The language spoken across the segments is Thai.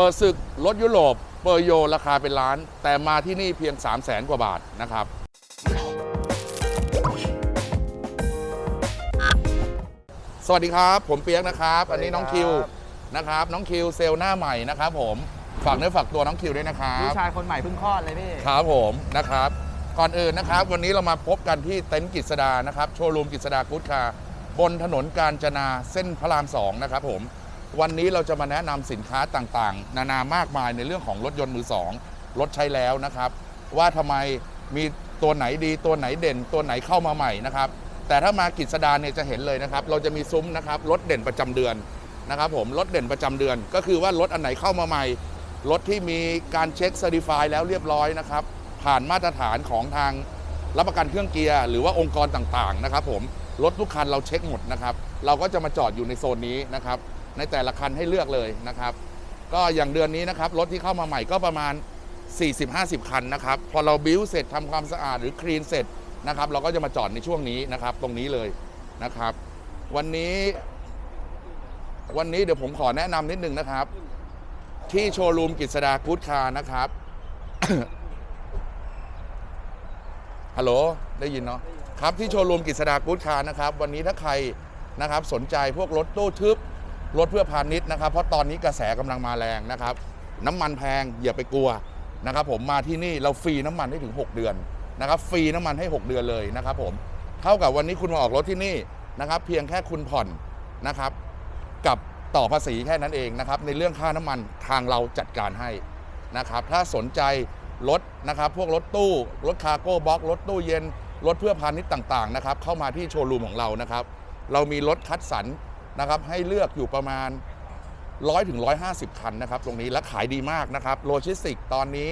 เปิดศึกรถยุโรปเปอร์โยราคาเป็นล้าน แต่มาที่นี่เพียง 3 0 0แสนกว่าบาทนะครับ สวัสดีครับ ผมเปียกนะครับ อันนี้น้องคิวนะครับ น้องคิวเซลล์หน้าใหม่นะครับผมฝากเนื้อฝากตัวน้องคิวด้วยนะครับลูกชายคนใหม่เพิ่งคลอดเลยพี่ครับผมนะครับ ก่อนอื่นนะครับ วันนี้เรามาพบกันที่เต็นท์กฤษดานะครับโชว์รูมกฤษดากู๊ดคาร์บนถนนกาญจนาเส้นพระรามสองนะครับผม วันนี้เราจะมาแนะนำสินค้าต่างๆ นานามากมายในเรื่องของรถยนต์มือสองรถใช้แล้วนะครับ ว่าทำไมมีตัวไหนดีตัวไหนเด่น ตัวไหนเข้ามาใหม่นะครับ แต่ถ้ามากฤษดาเนี่ยจะเห็นเลยนะครับ เราจะมีซุ้มนะครับรถเด่นประจำเดือนนะครับผมรถเด่นประจำเดือน ก็คือว่ารถอันไหนเข้ามาใหม่รถที่มีการเช็คเซอร์ติฟายแล้วเรียบร้อยนะครับ ผ่านมาตรฐานของทางรับประกันเครื่องเกียร์หรือว่าองค์กรต่างๆนะครับผมรถทุกคันเราเช็คหมดนะครับ เราก็จะมาจอดอยู่ในโซนนี้นะครับ ในแต่ละคันให้เลือกเลยนะครับ ก็อย่างเดือนนี้นะครับรถที่เข้ามาใหม่ก็ประมาณ 40-50 คันนะครับ พอเราบิวเสร็จทำความสะอาดหรือคลีนเสร็จนะครับ เราก็จะมาจอดในช่วงนี้นะครับ ตรงนี้เลยนะครับ วันนี้ วันนี้เดี๋ยวผมขอแนะนำนิดนึงนะครับ ที่โชว์รูมกฤษดากู๊ดคานะครับฮัลโหลได้ยินเนาะครับที่โชว์รูมกฤษดากู๊ดคานะครับ วันนี้ถ้าใครนะครับ สนใจพวกรถตู้ทึบ รถเพื่อพาณิชย์นะครับ เพราะตอนนี้กระแสกำลังมาแรงนะครับ น้ำมันแพงอย่าไปกลัวนะครับ ผมมาที่นี่เราฟรีน้ำมันให้ถึง 6 เดือนนะครับฟรีน้ำมันให้ 6 เดือนเลยนะครับ ผมเท่ากับวันนี้คุณมาออกรถที่นี่นะครับ เพียงแค่คุณผ่อนนะครับ กับต่อภาษีแค่นั้นเองนะครับ ในเรื่องค่าน้ำมันทางเราจัดการให้นะครับ ถ้าสนใจรถนะครับ พวกรถตู้รถคาร์โก้บ็อกรถตู้เย็นรถเพื่อพาณิชย์ต่างๆนะครับ เข้ามาที่โชว์รูมของเรานะครับ เรามีรถคัดสรร นะครับให้เลือกอยู่ประมาณ 100ถึง150 คันนะครับตรงนี้และขายดีมากนะครับโลจิสติกตอนนี้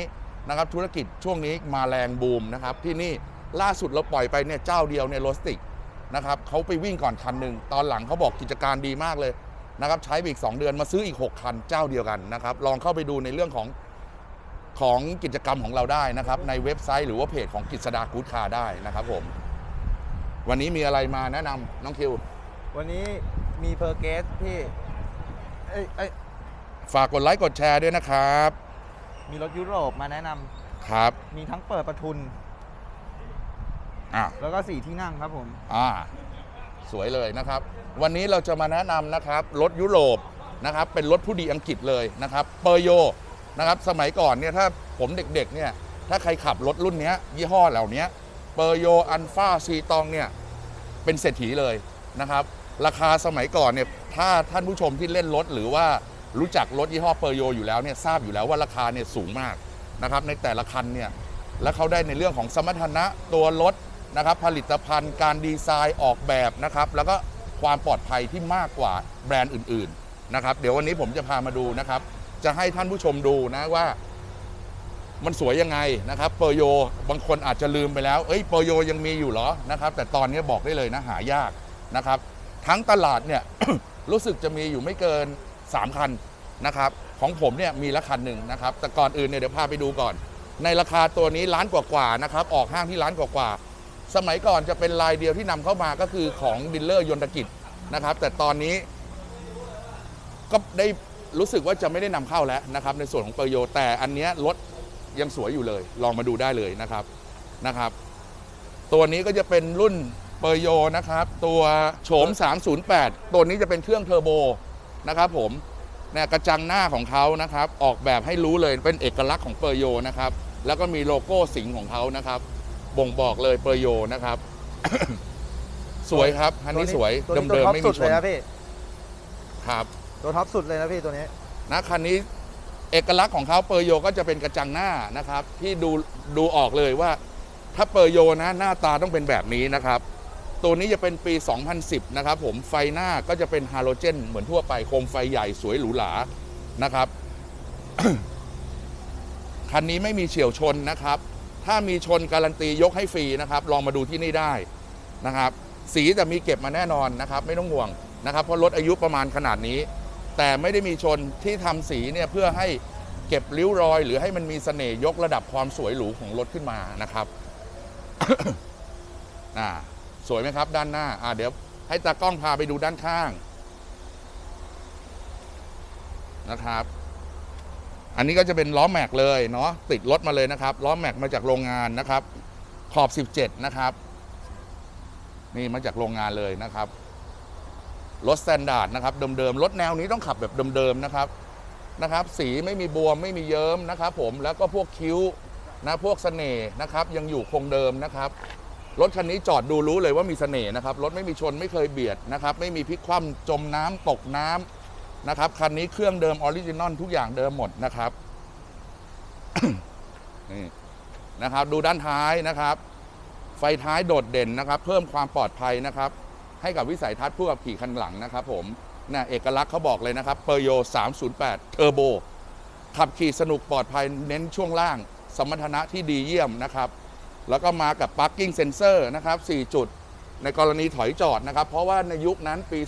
นะครับธุรกิจช่วงนี้มาแรงบูมนะครับที่นี่ล่าสุดเราปล่อยไปเนี่ยเจ้าเดียวเนี่ยโลจิสติกนะครับเขาไปวิ่งก่อนคันหนึ่งตอนหลังเขาบอกกิจการดีมากเลยนะครับใช้ไปอีก 2 เดือนมาซื้ออีก 6 คันเจ้าเดียวกันนะครับลองเข้าไปดูในเรื่องของของกิจกรรมของเราได้นะครับ ในเว็บไซต์หรือว่าเพจของกิจสดากู๊ดคาร์ได้นะครับผม วันนี้มีอะไรมาแนะนำน้องคิว วันนี้ มีเพอร์เกสพี่เอ้ยเอ้ยฝากกดไลค์กดแชร์ด้วยนะครับ มีรถยุโรปมาแนะนำครับ มีทั้งเปิดประทุน อะ แล้วก็สี่ที่นั่งครับผม อ่า สวยเลยนะครับ วันนี้เราจะมาแนะนำนะครับ รถยุโรปนะครับ เป็นรถผู้ดีอังกฤษเลยนะครับ เปอร์โยนะครับ สมัยก่อนเนี่ยถ้าผมเด็กๆเนี่ย ถ้าใครขับรถรุ่นเนี้ยยี่ห้อเหล่านี้เปอร์โยอันฟาซีตองเนี่ย เป็นเศรษฐีเลยนะครับ ราคาสมัยก่อนเนี่ยถ้าท่านผู้ชมที่เล่นรถหรือว่ารู้จักรถยี่ห้อเปอร์โยอยู่แล้วเนี่ยทราบอยู่แล้วว่าราคาเนี่ยสูงมากนะครับในแต่ละคันเนี่ยและเขาได้ในเรื่องของสมรรถนะตัวรถนะครับผลิตภัณฑ์การดีไซน์ออกแบบนะครับแล้วก็ความปลอดภัยที่มากกว่าแบรนด์อื่นๆนะครับเดี๋ยววันนี้ผมจะพามาดูนะครับ จะให้ท่านผู้ชมดูนะว่ามันสวยยังไงนะครับเปอร์โยบางคนอาจจะลืมไปแล้ว เอ้ยเปอร์โยยังมีอยู่เหรอนะครับแต่ตอนนี้บอกได้เลยนะหายากนะครับ ทั้งตลาดเนี่ย รู้สึกจะมีอยู่ไม่เกิน 3 คันนะครับ ของผมเนี่ยมีละคันหนึ่งนะครับ แต่ก่อนอื่นเนี่ยเดี๋ยวพาไปดูก่อน ในราคาตัวนี้ล้านกว่าๆนะครับ ออกห้างที่ล้านกว่าๆสมัยก่อนจะเป็นลายเดียวที่นำเข้ามาก็คือของดิลเลอร์ยนตกิจนะครับ แต่ตอนนี้ก็ได้รู้สึกว่าจะไม่ได้นำเข้าแล้วนะครับ ในส่วนของเปอร์โย แต่อันนี้รถยังสวยอยู่เลย ลองมาดูได้เลยนะครับนะครับ ตัวนี้ก็จะเป็นรุ่น เปอร์โยนะครับ ตัวโฉม 308 ตัวนี้จะเป็นเครื่องเทอร์โบนะครับผมเนี่ยกระจังหน้าของเขานะครับ ออกแบบให้รู้เลยเป็นเอกลักษณ์ของเปอร์โยนะครับ แล้วก็มีโลโก้สิงห์ของเขานะครับ บ่งบอกเลยเปอร์โยนะครับ สวยครับอันนี้สวยตัวเดินี้มตัวเดิมท็อปไม่สุมีดชเลยนนะพี่ครับตัวท็อปสุดเลยนะพี่ตัวนี้นะคันนี้เอกลักษณ์ของเขาเปอร์โยก็จะเป็นกระจังหน้านะครับ ที่ดูดูออกเลยว่าถ้าเปอร์โยนะหน้าตาต้องเป็นแบบนี้นะครับ ตัวนี้จะเป็นปี 2010 นะครับผมไฟหน้าก็จะเป็นฮาโลเจนเหมือนทั่วไปโคมไฟใหญ่สวยหรูหรานะครับ คันนี้ไม่มีเฉียวชนนะครับ ถ้ามีชนการันตียกให้ฟรีนะครับ ลองมาดูที่นี่ได้นะครับ สีจะมีเก็บมาแน่นอนนะครับ ไม่ต้องห่วงนะครับ เพราะรถอายุประมาณขนาดนี้ แต่ไม่ได้มีชนที่ทำสีเนี่ยเพื่อให้เก็บริ้วรอย หรือให้มันมีเสน่ห์ยกระดับความสวยหรูของรถขึ้นมานะครับอ่า สวยไหมครับ ด้านหน้า อ่าเดี๋ยวให้ตากล้องพาไปดูด้านข้างนะครับ อันนี้ก็จะเป็นล้อแม็กเลยเนาะติดรถมาเลยนะครับล้อแม็กมาจากโรงงานนะครับ ขอบ 17 นะครับ นี่มาจากโรงงานเลยนะครับรถสแตนดาร์ดนะครับเดิมๆรถแนวนี้ต้องขับแบบเดิมๆนะครับนะครับ สีไม่มีบวมไม่มีเยิ้มนะครับ ผมแล้วก็พวกคิ้วนะพวกเสน่ห์นะครับ ยังอยู่คงเดิมนะครับ รถคันนี้จอดดูรู้เลยว่ามีเสน่ห์นะครับ รถไม่มีชนไม่เคยเบียดนะครับ ไม่มีพลิกคว่ำจมน้ำตกน้ำนะครับ คันนี้เครื่องเดิมออริจินอลทุกอย่างเดิมหมดนะครับ นี่นะครับ ดูด้านท้ายนะครับ ไฟท้ายโดดเด่นนะครับ เพิ่มความปลอดภัยนะครับ ให้กับวิสัยทัศน์ผู้ขับขี่คันหลังนะครับ ผมน่ะเอกลักษณ์เขาบอกเลยนะครับเปอร์โย 308 เทอร์โบ ขับขี่สนุกปลอดภัยเน้นช่วงล่าง สมรรถนะที่ดีเยี่ยมนะครับ แล้วก็มากับ parking sensor นะครับ 4 จุด ในกรณีถอยจอดนะครับ เพราะว่าในยุคนั้นปี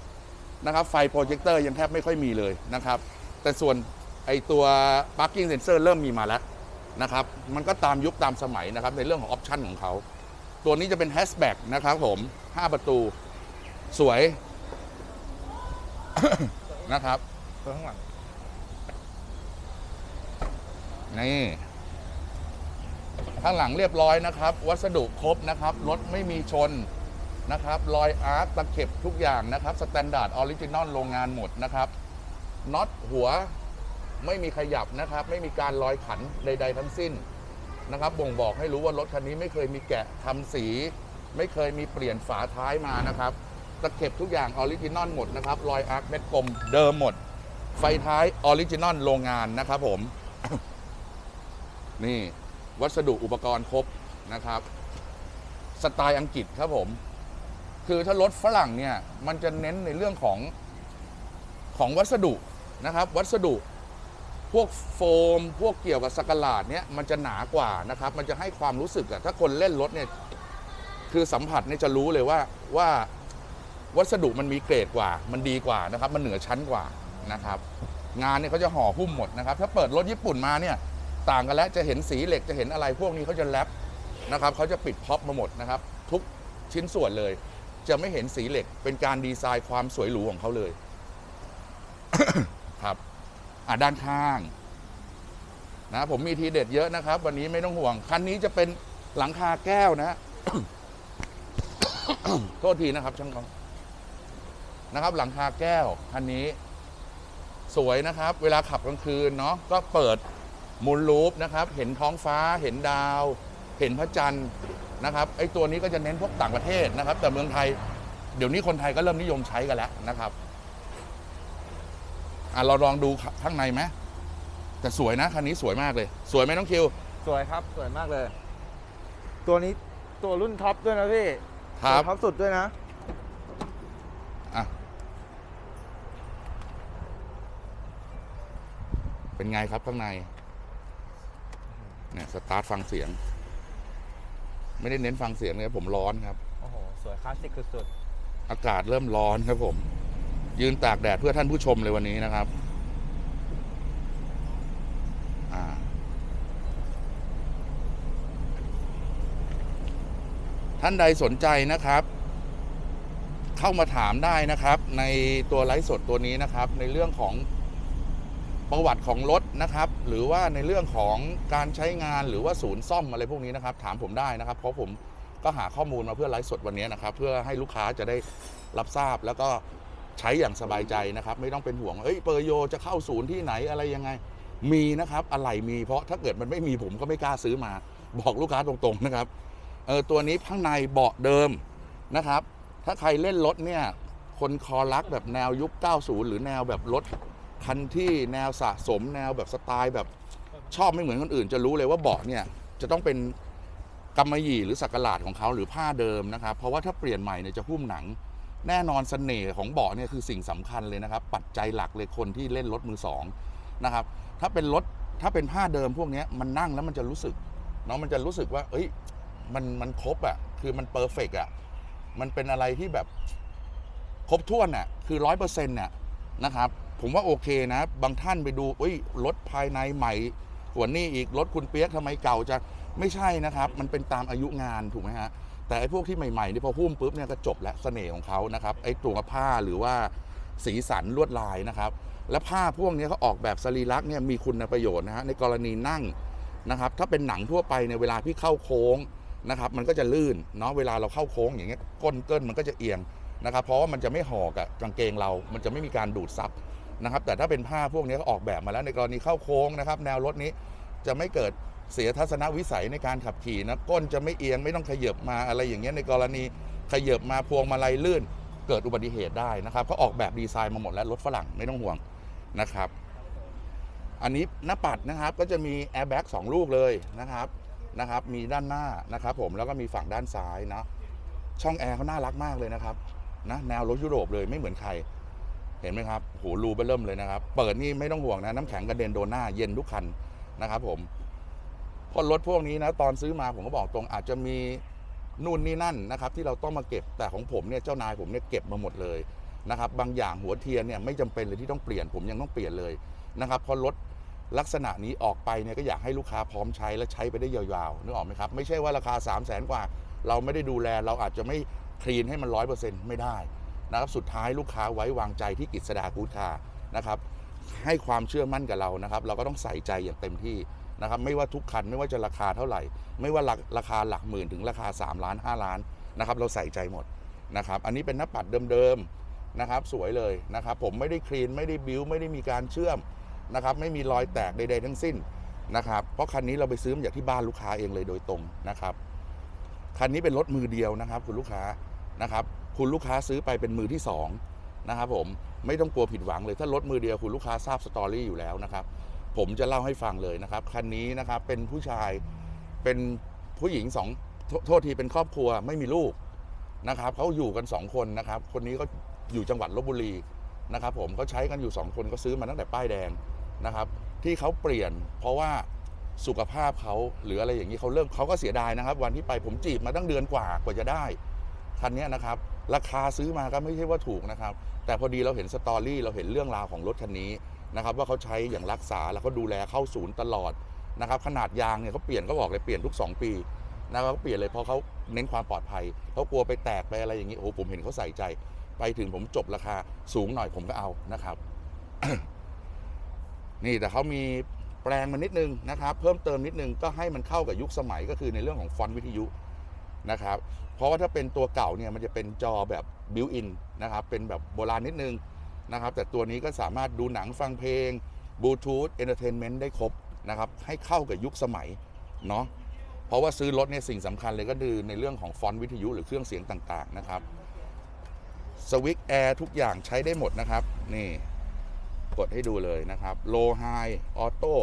2010 นะครับ ไฟโปรเจคเตอร์ยังแทบไม่ค่อยมีเลยนะครับ แต่ส่วนไอตัว parking sensor เริ่มมีมาแล้วนะครับ มันก็ตามยุคตามสมัยนะครับ ในเรื่องของออปชันของเขา ตัวนี้จะเป็นแฮชแบ็กนะครับผม 5 ประตู สวยนะครับตัวข้างหลังนี่ ข้างหลังเรียบร้อยนะครับ วัสดุครบนะครับรถไม่มีชนนะครับรอยอาร์ตตะเข็บทุกอย่างนะครับสแตนดาร์ดออริจินอลโรงงานหมดนะครับน็อตหัวไม่มีขยับนะครับ ไม่มีการลอยขันใด ๆ ทั้งสิ้นนะครับ บ่งบอกให้รู้ว่ารถคันนี้ไม่เคยมีแกะทำสี ไม่เคยมีเปลี่ยนฝาท้ายมานะครับตะเข็บทุกอย่างออริจินอลหมดนะครับรอยอาร์คเม็ดกลมเดิมหมด ไฟท้ายออริจินอลโรงงานนะครับผม นี่ วัสดุอุปกรณ์ครบนะครับ สไตล์อังกฤษครับผม คือถ้ารถฝรั่งเนี่ย มันจะเน้นในเรื่องของของวัสดุนะครับ วัสดุพวกโฟม พวกเกี่ยวกับสกหลาดเนี่ยมันจะหนากว่านะครับ มันจะให้ความรู้สึกอะถ้าคนเล่นรถเนี่ยคือสัมผัสเนี่ยจะรู้เลยว่าว่าวัสดุมันมีเกรดกว่า มันดีกว่านะครับ มันเหนือชั้นกว่านะครับ งานเนี่ยเขาจะห่อหุ้มหมดนะครับ ถ้าเปิดรถญี่ปุ่นมาเนี่ย ต่างกันแล้วจะเห็นสีเหล็กจะเห็นอะไรพวกนี้เขาจะแรปนะครับเขาจะปิดพ็อปมาหมดนะครับ ทุกชิ้นส่วนเลย จะไม่เห็นสีเหล็กเป็นการดีไซน์ความสวยหรูของเขาเลย ครับอะด้านข้างนะผมมีทีเด็ดเยอะนะครับ วันนี้ไม่ต้องห่วง คันนี้จะเป็นหลังคาแก้วนะโทษทีนะครับช่างกองนะครับ หลังคาแก้วคันนี้ สวยนะครับ เวลาขับกลางคืนเนาะก็เปิด มุนลูปนะครับ เห็นท้องฟ้า เห็นดาว เห็นพระจันทร์นะครับ ไอ้ตัวนี้ก็จะเน้นพวกต่างประเทศนะครับ แต่เมืองไทย เดี๋ยวนี้คนไทยก็เริ่มนิยมใช้กันแล้วนะครับอะเราลองดูข้างในไหมแต่สวยนะคันนี้สวยมากเลย สวยไหมน้องคิว สวยครับสวยมากเลย ตัวนี้ตัวรุ่นท็อปด้วยนะพี่ครับตัวท็อปสุดด้วยนะอะเป็นไงครับข้างใน เนี่ยสตาร์ทฟังเสียง ไม่ได้เน้นฟังเสียงเลยผมร้อนครับ โอ้โห สวยคลาสสิกสุดอากาศเริ่มร้อนครับผม ยืนตากแดดเพื่อท่านผู้ชมเลยวันนี้นะครับอ่าท่านใดสนใจนะครับ เข้ามาถามได้นะครับ ในตัวไลฟ์สดตัวนี้นะครับ ในเรื่องของ ประวัติของรถนะครับ หรือว่าในเรื่องของการใช้งานหรือว่าศูนย์ซ่อมอะไรพวกนี้นะครับ ถามผมได้นะครับ เพราะผมก็หาข้อมูลมาเพื่อไลฟ์สดวันนี้นะครับ เพื่อให้ลูกค้าจะได้รับทราบแล้วก็ใช้อย่างสบายใจนะครับ ไม่ต้องเป็นห่วงเอ้ยเปอร์โยจะเข้าศูนย์ที่ไหนอะไรยังไง มีนะครับอะไรมีเพราะถ้าเกิดมันไม่มีผมก็ไม่กล้าซื้อมา บอกลูกค้าตรงๆนะครับเออตัวนี้ข้างในเบาะเดิมนะครับ ถ้าใครเล่นรถเนี่ยคนคอรักแบบแนวยุค 90 หรือแนวแบบรถ คันที่แนวสะสมแนวแบบสไตล์แบบชอบไม่เหมือนคนอื่น จะรู้เลยว่าเบาะเนี่ยจะต้องเป็นกำมะหยี่หรือสักหลาดของเขาหรือผ้าเดิมนะครับ เพราะว่าถ้าเปลี่ยนใหม่เนี่ยจะหุ้มหนัง แน่นอนเสน่ห์ของเบาะเนี่ยคือสิ่งสำคัญเลยนะครับ ปัจจัยหลักเลยคนที่เล่นรถมือสองนะครับถ้าเป็นรถถ้าเป็นผ้าเดิมพวกเนี้ยมันนั่งแล้วมันจะรู้สึกเนาะมันจะรู้สึกว่า เอ้ยมันมันครบอะ่ะคือมันเพอร์เฟกอะมันเป็นอะไรที่แบบครบถ้วนน่ะคือร้อยเปอร์เซ็นต์น่ะนะครับ ผมว่าโอเคนะ บางท่านไปดูอุ้ยรถภายในใหม่กว่านี้อีกรถคุณเปียกทำไมเก่าจะไม่ใช่นะครับ มันเป็นตามอายุงานถูกไหมฮะแต่ไอ้พวกที่ใหม่ๆนี่พอหุ้มปุ๊บเนี่ยก็จบแล้วเสน่ห์ของเขานะครับไอ้ตัวผ้าหรือว่าสีสันลวดลายนะครับ และผ้าพวกนี้เขาออกแบบสรีระเนี่ยมีคุณประโยชน์นะฮะในกรณีนั่งนะครับ ถ้าเป็นหนังทั่วไปในเวลาที่เข้าโค้งนะครับ มันก็จะลื่นเนาะเวลาเราเข้าโค้งอย่างเงี้ยก้นเกินมันก็จะเอียงนะครับ เพราะว่ามันจะไม่ห่อกับกางเกงเรา มันจะไม่มีการดูดซับ นะครับแต่ถ้าเป็นผ้าพวกนี้ก็ออกแบบมาแล้วในกรณีเข้าโค้งนะครับ แนวรถนี้จะไม่เกิดเสียทัศนวิสัยในการขับขี่นะก้นจะไม่เอียงไม่ต้องขยับมาอะไรอย่างเงี้ยในกรณีขยับมาพวงมาลัยลื่น เกิดอุบัติเหตุได้นะครับเขาออกแบบดีไซน์มาหมดแล้วรถฝรั่งไม่ต้องห่วงนะครับ อันนี้หน้าปัดนะครับก็จะมีแอร์แบ็กสองลูกเลยนะครับนะครับมีด้านหน้านะครับผมแล้วก็มีฝั่งด้านซ้ายนะช่องแอร์เขาน่ารักมากเลยนะครับนะแนวรถยุโรปเลยไม่เหมือนใคร เห็นไหมครับโหรูเบอร์เริ่มเลยนะครับ เปิดนี่ไม่ต้องห่วงนะน้ำแข็งกระเด็นโดนหน้าเย็นทุกคันนะครับผมเพราะรถพวกนี้นะตอนซื้อมาผมก็บอกตรงอาจจะมีนู่นนี่นั่นนะครับ ที่เราต้องมาเก็บแต่ของผมเนี่ยเจ้านายผมเนี่ยเก็บมาหมดเลยนะครับ บางอย่างหัวเทียนเนี่ยไม่จำเป็นเลยที่ต้องเปลี่ยนผมยังต้องเปลี่ยนเลยนะครับเพราะรถลักษณะนี้ออกไปเนี่ยก็อยากให้ลูกค้าพร้อมใช้และใช้ไปได้ยาวๆนึกออกไหมครับ ไม่ใช่ว่าราคา 3 0 0แสนกว่า เราไม่ได้ดูแล เราอาจจะไม่คลีนให้มันร้อยเปอร์เซ็นต์ไม่ได้ นะครับสุดท้ายลูกค้าไว้วางใจที่กิจสดากูดคาร์นะครับให้ความเชื่อมั่นกับเรานะครับเราก็ต้องใส่ใจอย่างเต็มที่นะครับไม่ว่าทุกคันไม่ว่าจะราคาเท่าไหร่ ไม่ว่าราราคาหลักหมื่นถึงราคา 3 ล้าน 5 ล้านนะครับเราใส่ใจหมดนะครับอันนี้เป็นหน้าปัดเดิมๆนะครับสวยเลยนะครับผมไม่ได้คลีนไม่ได้บิวไม่ได้มีการเชื่อมนะครับไม่มีรอยแตกใดๆทั้งสิ้นนะครับเพราะคันนี้เราไปซื้อมาจากที่บ้านลูกค้าเองเลยโดยตรงนะครับคันนี้เป็นรถมือเดียวนะครับคุณลูกค้านะครับ คุณลูกค้าซื้อไปเป็นมือที่สองนะครับผมไม่ต้องกลัวผิดหวังเลยถ้ารถมือเดียวคุณลูกค้าทราบสตอรี่อยู่แล้วนะครับผมจะเล่าให้ฟังเลยนะครับคันนี้นะครับเป็นผู้ชายเป็นผู้หญิงสองโทษทีเป็นครอบครัวไม่มีลูกนะครับเขาอยู่กันสองคนนะครับ คนนี้ก็อยู่จังหวัดลบบุรีนะครับผมเขาใช้กันอยู่สองคนก็ซื้อมาตั้งแต่ป้ายแดงนะครับ ที่เขาเปลี่ยนเพราะว่าสุขภาพเขาหรืออะไรอย่างนี้เขาเริ่มเขาก็เสียดายนะครับ วันที่ไปผมจีบมาตั้งเดือนกว่ากว่าจะได้คันนี้นะครับ ราคาซื้อมาก็ไม่ใช่ว่าถูกนะครับ แต่พอดีเราเห็นสตอรี่เราเห็นเรื่องราวของรถคันนี้นะครับว่าเขาใช้อย่างรักษาแล้วก็ดูแลเข้าศูนย์ตลอดนะครับขนาดยางเนี่ยเขาเปลี่ยนก็บอกเลยเปลี่ยนทุก 2 ปีนะครับเขาเปลี่ยนเลยเพราะเขาเน้นความปลอดภัยเขากลัวไปแตกไปอะไรอย่างนี้โอ้ผมเห็นเขาใส่ใจ ไปถึงผมจบราคาสูงหน่อยผมก็เอานะครับ นี่แต่เขามีแปลงมานิดนึงนะครับ เพิ่มเติมนิดนึงก็ให้มันเข้ากับยุคสมัยก็คือในเรื่องของฟอนต์วิทยุ นะครับ เพราะว่าถ้าเป็นตัวเก่าเนี่ยมันจะเป็นจอแบบบิวอินนะครับ เป็นแบบโบราณนิดนึงนะครับ แต่ตัวนี้ก็สามารถดูหนังฟังเพลงบลูทูธเอนเตอร์เทนเมนต์ได้ครบนะครับ ให้เข้ากับยุคสมัยเนาะ เพราะว่าซื้อรถเนี่ยสิ่งสำคัญเลยก็คือในเรื่องของฟอนต์วิทยุหรือเครื่องเสียงต่างๆนะครับสวิตช์แอร์ทุกอย่างใช้ได้หมดนะครับ นี่กดให้ดูเลยนะครับโลไฮออโต้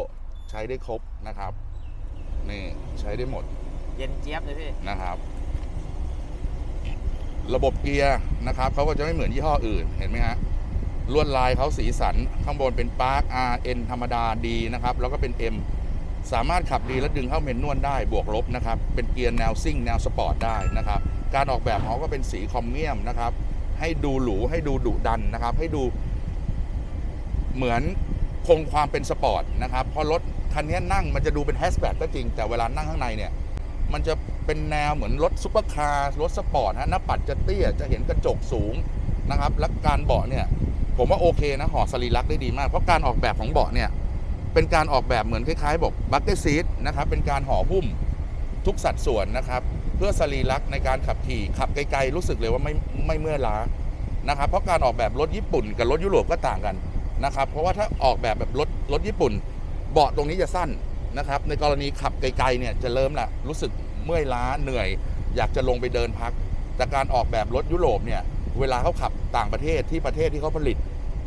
ใช้ได้ครบนะครับ นี่ใช้ได้หมด เย็นเจี๊ยบเลยพี่นะครับ ระบบเกียร์นะครับเขาก็จะไม่เหมือนยี่ห้ออื่นเห็นไหมฮะลวดลายเขาสีสันข้างบนเป็นปาร์ค R N ธรรมดาดีนะครับ แล้วก็เป็น M สามารถขับดีและดึงเข้าเมนนวลได้บวกลบนะครับ เป็นเกียร์แนวซิ่ง แนวสปอร์ตได้นะครับ การออกแบบเขาก็เป็นสีคอมเมียมนะครับ ให้ดูหรูให้ดูดุดันนะครับ ให้ดูเหมือนคงความเป็นสปอร์ตนะครับพราะรถคันนี้นั่งมันจะดูเป็นแฮชแบ็กก็จริง แต่เวลานั่งข้างในเนี่ย มันจะเป็นแนวเหมือนรถซุปเปอร์คาร์รถสปอร์ตฮะหน้าปัดจะเตี้ยจะเห็นกระจกสูงนะครับ และการเบาะเนี่ย ผมว่าโอเคนะห่อสรีลักษ์ได้ดีมาก เพราะการออกแบบของเบาะเนี่ยเป็นการออกแบบเหมือนคล้ายๆบอกบัคเก็ตซีทนะครับเป็นการห่อหุ้มทุกสัดส่วนนะครับ เพื่อสรีลักษ์ในการขับขี่ขับไกลๆรู้สึกเลยว่าไม่ไม่เมื่อยล้านะครับ เพราะการออกแบบรถญี่ปุ่นกับรถยุโรปก็ต่างกันนะครับ เพราะว่าถ้าออกแบบแบบรถรถญี่ปุ่น เบาะตรงนี้จะสั้น นะครับ ในกรณีขับไกลๆเนี่ยจะเริ่มละรู้สึกเมื่อยล้าเหนื่อย อยากจะลงไปเดินพัก แต่การออกแบบรถยุโรปเนี่ยเวลาเขาขับต่างประเทศที่ประเทศที่เขาผลิต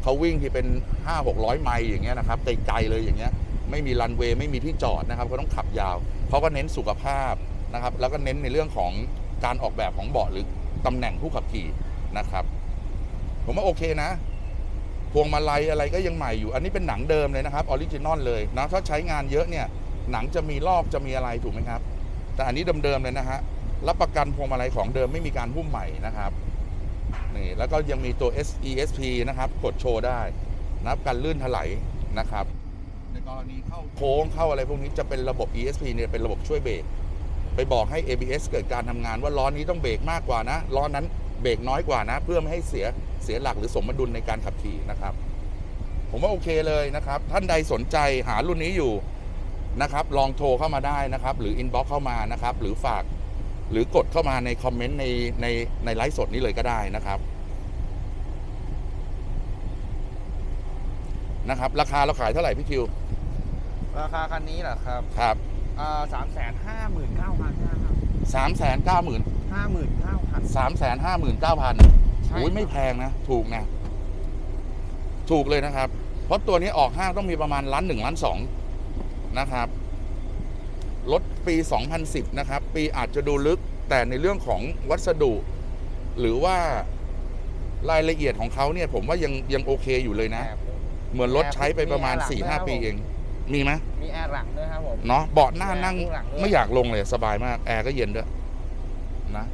เขาวิ่งที่เป็น 5 600 ไมล์อย่างเงี้ยนะครับไกลๆเลยอย่างเงี้ยไม่มีรันเวย์ไม่มีที่จอดนะครับเขาต้องขับยาวเขาก็เน้นสุขภาพนะครับแล้วก็เน้นในเรื่องของการออกแบบของเบาะหรือตำแหน่งผู้ขับขี่นะครับ ผมว่าโอเคนะ พวงมาลัยอะไรก็ยังใหม่อยู่ อันนี้เป็นหนังเดิมเลยนะครับออริจินอลเลยนะถ้าใช้งานเยอะเนี่ยหนังจะมีลอกจะมีอะไรถูกไหมครับ แต่อันนี้เดิมๆเลยนะฮะรับประกันพวงมาลัยของเดิมไม่มีการหุ้มใหม่นะครับนี่แล้วก็ยังมีตัว SESP นะครับ กดโชว์ได้นะับการลื่นถลายนะครับ ในกรณีเข้าโค้งเข้าอะไรพวกนี้จะเป็นระบบ ESP เนี่ยเป็นระบบช่วยเบรกไปบอกให้ ABS เกิดการทำงานว่าล้อนี้ต้องเบรกมากกว่านะล้อนั้น เบรกน้อยกว่านะ เพื่อไม่ให้เสียเสียหลักหรือสมดุลในการขับขี่นะครับ ผมว่าโอเคเลยนะครับ ท่านใดสนใจหารุ่นนี้อยู่นะครับ ลองโทรเข้ามาได้นะครับ หรืออินบ็อกเข้ามานะครับ หรือฝากหรือกดเข้ามาในคอมเมนต์ในในในไลฟ์สดนี้เลยก็ได้นะครับนะครับ ราคาเราขายเท่าไหร่พี่คิว ราคาคันนี้เหรอครับครับอ่าสามแสนห้าหมื่นเก้าพันครับสามแสนเก้าหมื่น ห้าหมื่นเก้าพันสามแสนห้าหมื่นเก้าพันใช่อุ้ยไม่แพงนะ ถูกนะ ถูกเลยนะครับ เพราะตัวนี้ออกห้างต้องมีประมาณล้านหนึ่งล้านสองนะครับ รถปี 2010 นะครับ ปีอาจจะดูลึกแต่ในเรื่องของวัสดุ หรือว่ารายละเอียดของเขาเนี่ย ผมว่ายังยังโอเคอยู่เลยนะแอบเหมือนรถใช้ไปประมาณมีแอร์หลังด้วยครับ4-5 ปีเอง มีไหมมีแอร์หลังด้วยครับผม เนาะเบาะหน้านั่งมีแอร์ข้างหลังด้วยไม่อยากลงเลยสบายมาก แอร์ก็เย็นด้วยนะ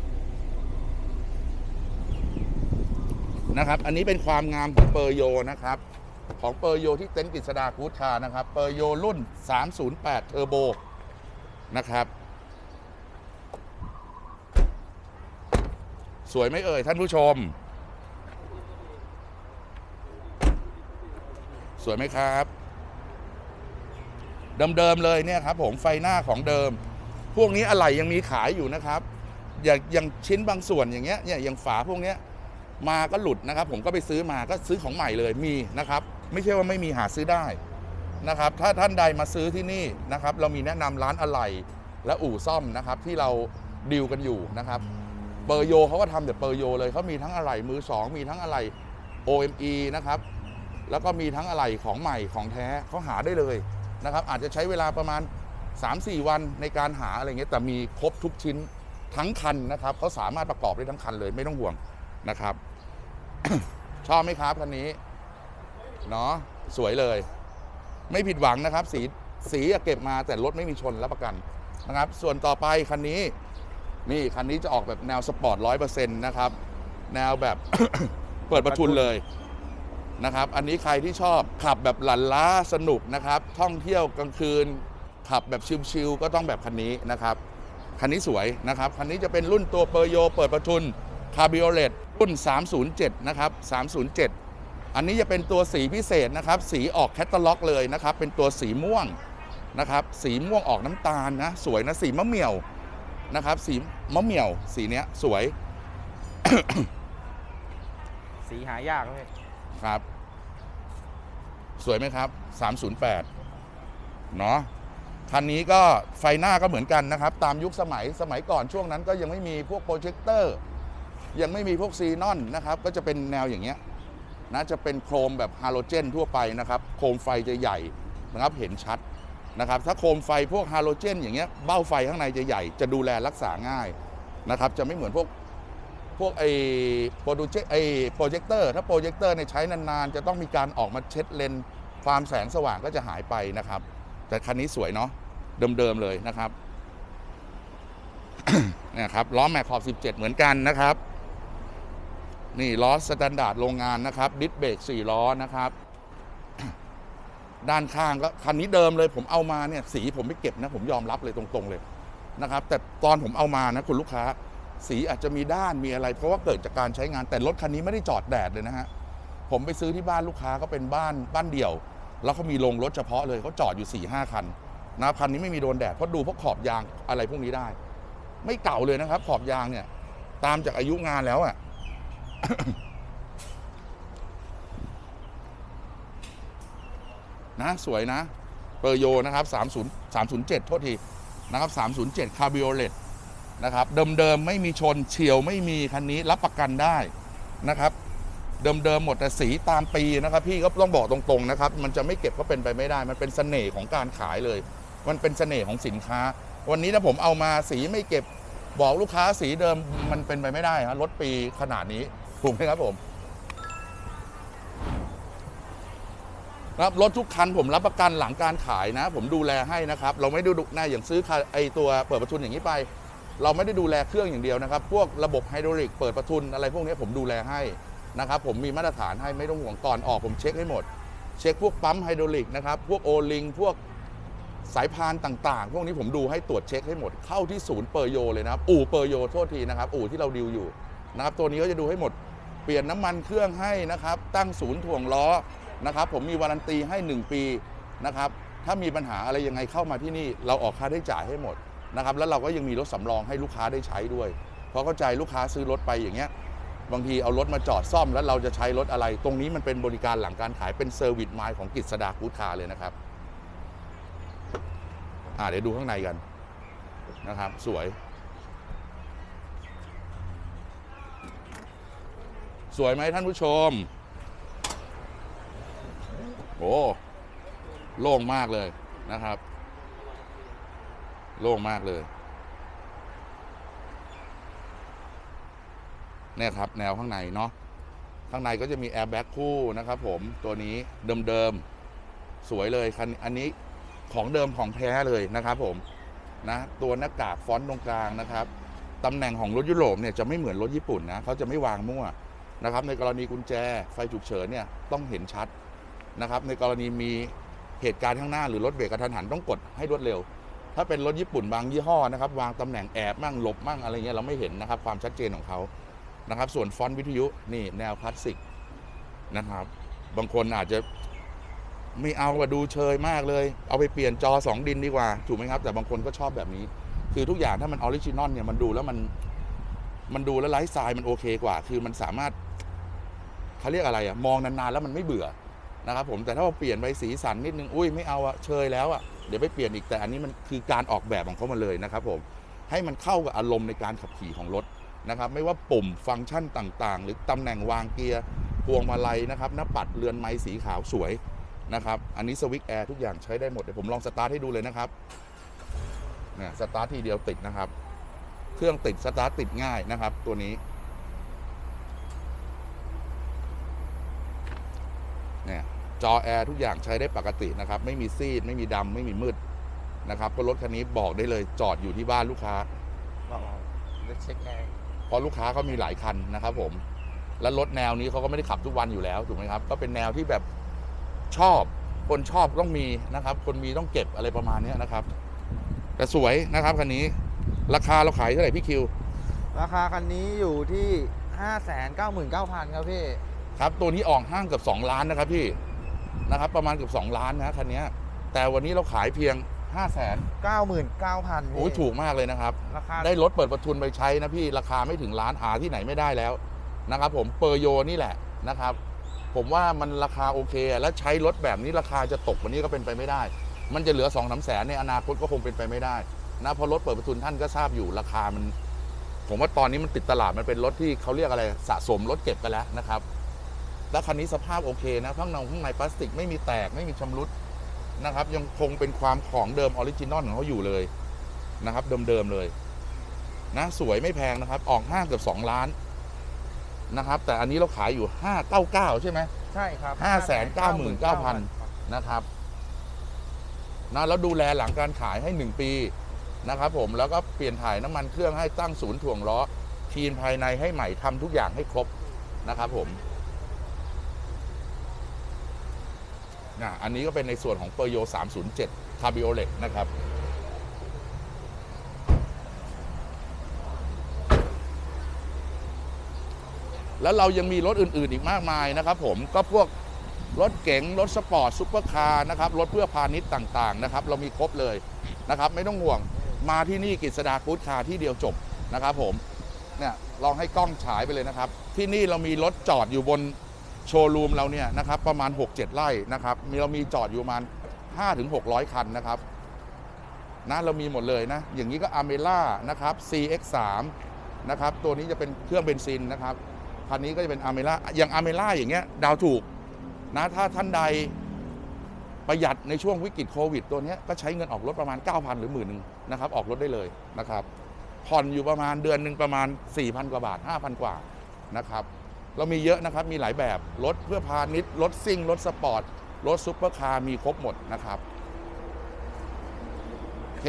นะครับ อันนี้เป็นความงามของเปอร์โยนะครับ ของเปอร์โยที่เต็นท์กฤษดาคูดคานะครับ เปอร์โยรุ่น 308 เทอร์โบนะครับ สวยไหมเอ่ยท่านผู้ชม สวยไหมครับเดิมๆเลยเนี่ยครับผมไฟหน้าของเดิม พวกนี้อะไหล่ยังมีขายอยู่นะครับ อย่างอย่างชิ้นบางส่วนอย่างเงี้ยเนี่ยอย่างฝาพวกเนี้ย มาก็หลุดนะครับ ผมก็ไปซื้อมาก็ซื้อของใหม่เลยมีนะครับ ไม่ใช่ว่าไม่มีหาซื้อได้นะครับ ถ้าท่านใดมาซื้อที่นี่นะครับ เรามีแนะนำร้านอะไหล่และอู่ซ่อมนะครับ ที่เราดีลกันอยู่นะครับเปอร์โยเขาก็ทำแต่เปอร์โยเลยเขามีทั้งอะไหล่มือสองมีทั้งอะไหล่ OME นะครับแล้วก็มีทั้งอะไหล่ของใหม่ของแท้เขาหาได้เลยนะครับ อาจจะใช้เวลาประมาณ 3-4 วันในการหาอะไรเงี้ยแต่มีครบทุกชิ้นทั้งคันนะครับเขาสามารถประกอบได้ทั้งคันเลยไม่ต้องห่วงนะครับ ชอบไหมครับคันนี้ เนาะสวยเลย ไม่ผิดหวังนะครับ สีสีเก็บมาแต่รถไม่มีชนรับประกันนะครับ ส่วนต่อไปคันนี้นี่คันนี้จะออกแบบแนวสปอร์ตร้อยเปอร์เซ็นต์นะครับ แนวแบบเปิดประทุนเลยนะครับ อันนี้ใครที่ชอบขับแบบหลั่นล้าสนุกนะครับ ท่องเที่ยวกลางคืน ขับแบบชิลๆก็ต้องแบบคันนี้นะครับ คันนี้สวยนะครับ คันนี้จะเป็นรุ่นตัวเปอร์โย เปิดประทุนคาบิโอเลต รุ่น 307 นะครับ 307 อันนี้จะเป็นตัวสีพิเศษนะครับ สีออกแคตตาล็อกเลยนะครับ เป็นตัวสีม่วงนะครับ สีม่วงออกน้ำตาลนะ สวยนะ สีมะเหมี่ยวนะครับ สีมะเหมี่ยว สีเนี้ยสวย สีหายากเลยครับ สวยไหมครับ 308 เนาะคันนี้ก็ไฟหน้าก็เหมือนกันนะครับ ตามยุคสมัยสมัยก่อนช่วงนั้นก็ยังไม่มีพวกโปรเจคเตอร์ ยังไม่มีพวกซีนอนนะครับ ก็จะเป็นแนวอย่างเงี้ยนะจะเป็นโครมแบบฮาโลเจน ทั่วไปนะครับ โคมไฟจะใหญ่นะครับเห็นชัดนะครับ ถ้าโคมไฟพวกฮาโลเจน อย่างเงี้ยเบ้าไฟข้างในจะใหญ่ จะดูแลรักษาง่ายนะครับ จะไม่เหมือนพวกพวกไอ้โปรดูเจไอ้โปรเจคเตอร์ถ้าโปรเจคเตอร์เนี่ยใช้นานๆ จะต้องมีการออกมาเช็ดเลนความแสงสว่างก็จะหายไปนะครับ แต่คันนี้สวยเนาะเดิมๆเลยนะครับนี่ยครับล้อแม็กขอบ 17 เหมือนกันนะครับ นี่ล้อสแตนดาร์ดโรงงานนะครับ ดิสเบรก4ล้อนะครับ ด้านข้างก็คันนี้เดิมเลย ผมเอามาเนี่ย สีผมไม่เก็บนะ ผมยอมรับเลยตรงๆเลยนะครับ แต่ตอนผมเอามานะคุณลูกค้า สีอาจจะมีด้านมีอะไร เพราะว่าเกิดจากการใช้งานแต่รถคันนี้ไม่ได้จอดแดดเลยนะฮะผมไปซื้อที่บ้านลูกค้าก็เป็นบ้านบ้านเดี่ยว แล้วเขามีโรงรถเฉพาะเลยเขาจอดอยู่4ี่ห้าคันนะครับคันนี้ไม่มีโดนแดดเพราะดูพวกขอบยางอะไรพวกนี้ได้ ไม่เก่าเลยนะครับ ขอบยางเนี่ย ตามจากอายุงานแล้วอะ่ะ นะสวยนะเปอร์โยนะครับ 30 307 โทษที นะครับ 307 คาบิโอเลตนะครับ เดิมๆ ไม่มีชนเฉียวไม่มีคันนี้รับประกันได้นะครับ เดิมๆ หมดแต่สีตามปีนะครับ พี่ก็ต้องบอกตรงๆนะครับ มันจะไม่เก็บก็เป็นไปไม่ได้ มันเป็นเสน่ห์ของการขายเลย มันเป็นเสน่ห์ของสินค้า วันนี้ถ้าผมเอามาสีไม่เก็บบอกลูกค้าสีเดิมมันเป็นไปไม่ได้ฮะรถปีขนาดนี้ ถูกไหมครับผมครับรถทุกคันผมรับประกันหลังการขายนะ ผมดูแลให้นะครับ เราไม่ได้ดูหน้าอย่างซื้อไอตัวเปิดประทุนอย่างนี้ไป เราไม่ได้ดูแลเครื่องอย่างเดียวนะครับ พวกระบบไฮดรอลิกเปิดประทุนอะไรพวกนี้ผมดูแลให้นะครับ ผมมีมาตรฐานให้ไม่ต้องห่วงก่อนออกผมเช็คให้หมด เช็คพวกปั๊มไฮดรอลิกนะครับ พวกโอลิงพวกสายพานต่างๆ พวกนี้ผมดูให้ตรวจเช็คให้หมด เข้าที่ศูนย์เปอร์โยเลยนะครับ อู่เปอร์โยโทษทีนะครับ อู่ที่เราดิวอยู่นะครับ ตัวนี้ก็จะดูให้หมด ปลี่ยนน้ำมันเครื่องให้นะครับ ตั้งศูนย์ถ่วงล้อนะครับ ผมมีวารันตีให้ 1 ปีนะครับ ถ้ามีปัญหาอะไรยังไงเข้ามาที่นี่ เราออกค่าได้จ่ายให้หมดนะครับ แล้วเราก็ยังมีรถสำรองให้ลูกค้าได้ใช้ด้วย เพราะเข้าใจลูกค้าซื้อรถไปอย่างเงี้ย บางทีเอารถมาจอดซ่อมแล้วเราจะใช้รถอะไร ตรงนี้มันเป็นบริการหลังการขายเป็นเซอร์วิสไมล์ของกิจสดากูดคาร์เลยนะครับ อ่าเดี๋ยวดูข้างในกันนะครับ สวย สวยไหมท่านผู้ชม โอ้โล่งมากเลยนะครับ โล่งมากเลยเนี่ยครับ แนวข้างในเนาะข้างในก็จะมีแอร์แบ็กคู่นะครับผมตัวนี้เดิมๆ สวยเลยคันอันนี้ของเดิมของแท้เลยนะครับผมนะตัวหน้ากากฟอนต์ตรงกลางนะครับตำแหน่งของรถยุโรปเนี่ยจะไม่เหมือนรถญี่ปุ่นนะเขาจะไม่วางมั่ว นะครับในกรณีกุญแจไฟฉุกเฉินเนี่ยต้องเห็นชัดนะครับในกรณีมีเหตุการณ์ข้างหน้าหรือรถเบรกกระทันหันต้องกดให้รวดเร็ว ถ้าเป็นรถญี่ปุ่นบางยี่ห้อนะครับวางตำแหน่งแอบมั่งหลบมั่งอะไรเงี้ยเราไม่เห็นนะครับความชัดเจนของเขานะครับส่วนฟอนต์วิทยุนี่แนวคลาสสิกนะครับบางคนอาจจะไม่เอาอะดูเชยมากเลย เอาไปเปลี่ยนจอ 2 ดินดีกว่า ถูกไหมครับ แต่บางคนก็ชอบแบบนี้ คือทุกอย่างถ้ามันออริจินอลเนี่ยมันดูแล้วมันมันดูแล้วไลฟ์สไตล์มันโอเคกว่า คือมันสามารถ เขาเรียกอะไรอะมองนานๆแล้วมันไม่เบื่อนะครับผมแต่ถ้าเราเปลี่ยนไปสีสันนิดนึงอุ้ยไม่เอาอะเชยแล้วอะเดี๋ยวไปเปลี่ยนอีกแต่อันนี้มันคือการออกแบบของเขามาเลยนะครับผมให้มันเข้ากับอารมณ์ในการขับขี่ของรถนะครับไม่ว่าปุ่มฟังก์ชันต่างๆ หรือตำแหน่งวางเกียร์พวงมาลัยนะครับหน้าปัดเรือนไม้สีขาวสวยนะครับอันนี้สวิตช์แอร์ทุกอย่างใช้ได้หมดเดี๋ยวผมลองสตาร์ทให้ดูเลยนะครับเนี่ยสตาร์ททีเดียวติดนะครับ เครื่องติดสตาร์ทติดง่ายนะครับ ตัวนี้เนี่ย จอแอร์ทุกอย่างใช้ได้ปกตินะครับ ไม่มีซีด ไม่มีดำไม่มีมืดนะครับก็รถคันนี้บอกได้เลยจอดอยู่ที่บ้านลูกค้าเดี๋ยวเช็คแอร์เพราะลูกค้าเขามีหลายคันนะครับ ผม และรถแนวนี้เขาก็ไม่ได้ขับทุกวันอยู่แล้วถูกไหมครับ ก็เป็นแนวที่แบบชอบ คนชอบต้องมีนะครับ คนมีต้องเก็บอะไรประมาณเนี้ยนะครับ แต่สวยนะครับคันนี้ ราคาเราขายเท่าไหร่พี่คิว ราคาคันนี้อยู่ที่ 599,000 ครับพี่ ครับ ตัวนี้ออกห้างเกือบ2ล้านนะครับพี่ นะครับประมาณเกือบ2ล้านนะคันเนี้ยแต่วันนี้เราขายเพียง 5 0 0 0 0น99,000โอ้ยถูกมากเลยนะครับ ราคาได้รถเปิดประทุนไปใช้นะพี่ราคาไม่ถึงล้านหาที่ไหนไม่ได้แล้วนะครับผมเปอร์โยนี่แหละนะครับ ผมว่ามันราคาโอเค และใช้รถแบบนี้ราคาจะตกวันนี้ก็เป็นไปไม่ได้ มันจะเหลือ2องสามแสนในอนาคตก็คงเป็นไปไม่ได้นะเพราะรถเปิดประทุนท่านก็ทราบอยู่ราคามัน ผมว่าตอนนี้มันติดตลาดมันเป็นรถที่เขาเรียกอะไรสะสมรถเก็บกันแล้วนะครับ แล้วคันนี้สภาพโอเคนะข้างในข้างในพลาสติกไม่มีแตกไม่มีชำรุดนะครับ ยังคงเป็นความของเดิมออริจินอลของเขาอยู่เลยนะครับ เดิมๆเลย นะสวยไม่แพงนะครับ ออกห้างเกือบ2ล้านนะครับ แต่อันนี้เราขายอยู่599ใช่ไหมใช่ครับ599,000นะครับนะแล้วดูแลหลังการขายให้1ปีนะครับผมแล้วก็เปลี่ยนถ่ายน้ำมันเครื่องให้ตั้งศูนย์ถ่วงล้อทีนภายในให้ใหม่ทำทุกอย่างให้ครบนะครับผม นะอันนี้ก็เป็นในส่วนของเปอร์โย 307 คาบิโอเล็กนะครับ แล้วเรายังมีรถอื่น ๆ อีกมากมายนะครับผมก็พวกรถเก๋งรถสปอร์ตซุปเปอร์คาร์นะครับรถเพื่อพาณิชย์ต่าง ๆ นะครับ เรามีครบเลยนะครับ ไม่ต้องห่วงมาที่นี่กิจสดากู๊ดคาร์ที่เดียวจบนะครับผมเนี่ยลองให้กล้องฉายไปเลยนะครับ ที่นี่เรามีรถจอดอยู่บน โชว์รูมเราเนี่ยนะครับประมาณ 6-7 ไร่นะครับมีเรามีจอดอยู่ประมาณ 5-600 คันนะครับนะเรามีหมดเลยนะ อย่างนี้ก็อเมล่านะครับ CX3 นะครับ ตัวนี้จะเป็นเครื่องเบนซินนะครับ คันนี้ก็จะเป็นอเมล่าอย่างอเมล่าอย่างเงี้ยดาวถูกนะถ้าท่านใดประหยัดในช่วงวิกฤตโควิด ตัวนี้ก็ใช้เงินออกรถประมาณ 9,000 หรือหมื่นหนึ่งนะครับ ออกรถได้เลยนะครับ ผ่อนอยู่ประมาณเดือนหนึ่งประมาณ 4,000 กว่าบาท 5,000 กว่านะครับ เรามีเยอะนะครับ มีหลายแบบ รถเพื่อพาณิชย์ รถซิ่ง รถสปอร์ต รถซุปเปอร์คาร์มีครบหมดนะครับ โอเค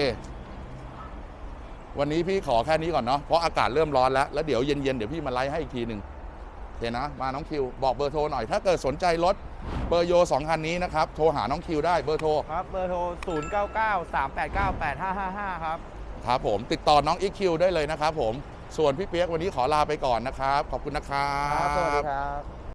วันนี้พี่ขอแค่นี้ก่อนเนาะ เพราะอากาศเริ่มร้อนแล้ว แล้วเดี๋ยวเย็นๆ เดี๋ยวพี่มาไลฟ์ให้อีกทีหนึ่งโอเคนะ มาน้องคิว บอกเบอร์โทรหน่อย ถ้าเกิดสนใจรถเบอร์โยสองคันนี้นะครับ โทรหาน้องคิวได้ เบอร์โทร ครับ เบอร์โทร 0993898555 ครับ ครับผม ติดต่อน้องอีคิวได้เลยนะครับผม ส่วนพี่เปียกวันนี้ขอลาไปก่อนนะครับ ขอบคุณนะครัครับสวัสดีครับ